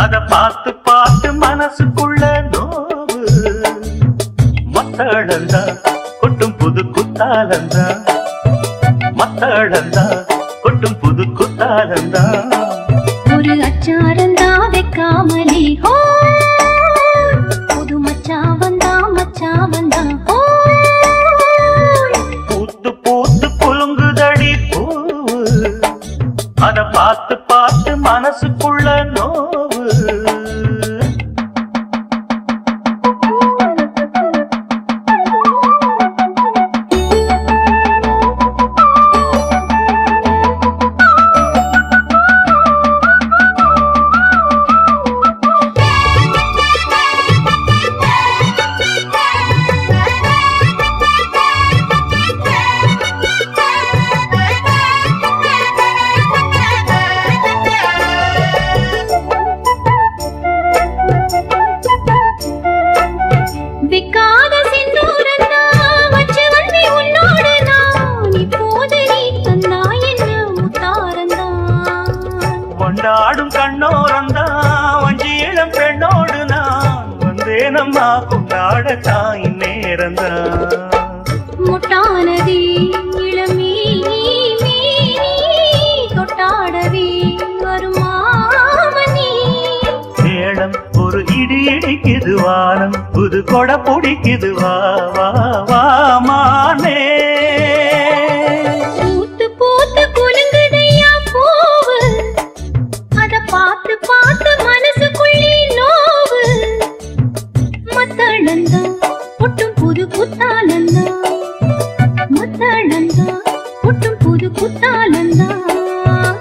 பார்த்து பார்த்து மனசுக்குள்ள நோவு. மத்தளந்தா கொட்டும் புது குத்தாலந்தா மத்தளந்தா கொட்டும் புது குத்தாலந்தா ஒரு அச்சாரந்தா வைக்காமலே ஹோ. புது மச்சா வந்தா மச்சா வந்தா ஹோ. பூத்து பூத்து குலுங்குதடி பூவு. அத பார்த்து பார்த்து மனசுக்குள்ள நோவு. கொண்டாடும் கண்ணோரந்தா வஞ்சி இளம் பெண்ணோடு நான் வந்தேனம்மா கொண்டாட தாய் நேரந்தான் முட்டானதே இளமீ தொட்டாடவே வருமாமணி மேளம் ஒரு இடி இடிக்குது வானம் புது கொடை பிடிக்குது வா வா வா.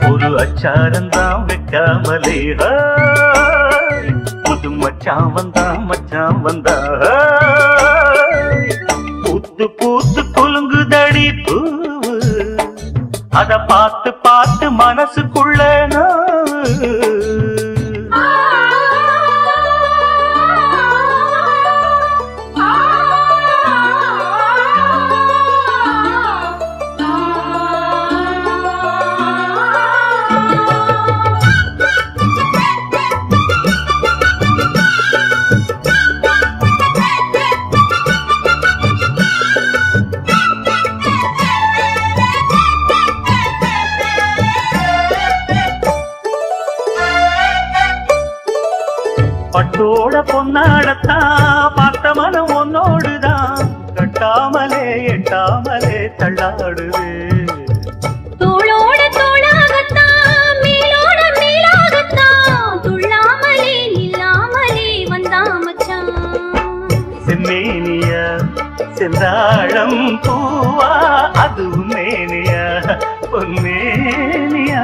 ஒரு அச்சாரந்தான் வெட்டாமலே புது மச்சான் வந்தா மச்சான் வந்தா ஹாய். பூத்து பூத்து குலுங்குதடி பூவு. அத பார்த்து பார்த்து மனசுக்குள்ள நான் பட்டோட பொன்னாடத்தான் பார்த்த மனம் உன்னோடுதான். கட்டாமலே எட்டாமலே செம்மேனியா செந்தாழம் பூவா அதுவும் மேனியா பொன்னேனியா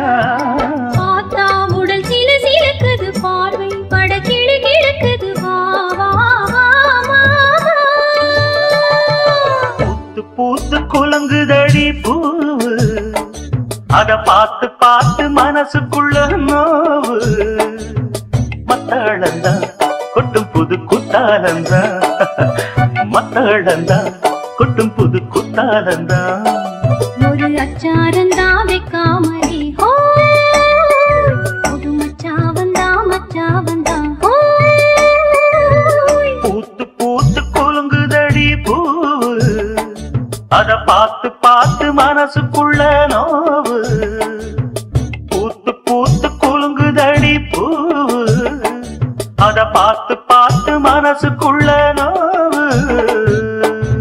பூத்து பூத்து குலங்குதடி பூவு அத பார்த்து பார்த்து மனசுக்குள்ள நோவு. மத்தளந்தா கொட்டும் புது குத்தாலந்தா மத்தளந்தா கொட்டும் புது குத்தாலந்தா ஒரு அச்சாரந்தா வைக்காமலே அத பார்த்து பார்த்து மனசுக்குள்ள நோவு. பூத்து பூத்து குலுங்குதடி பூவு. அத பார்த்து பார்த்து மனசுக்குள்ள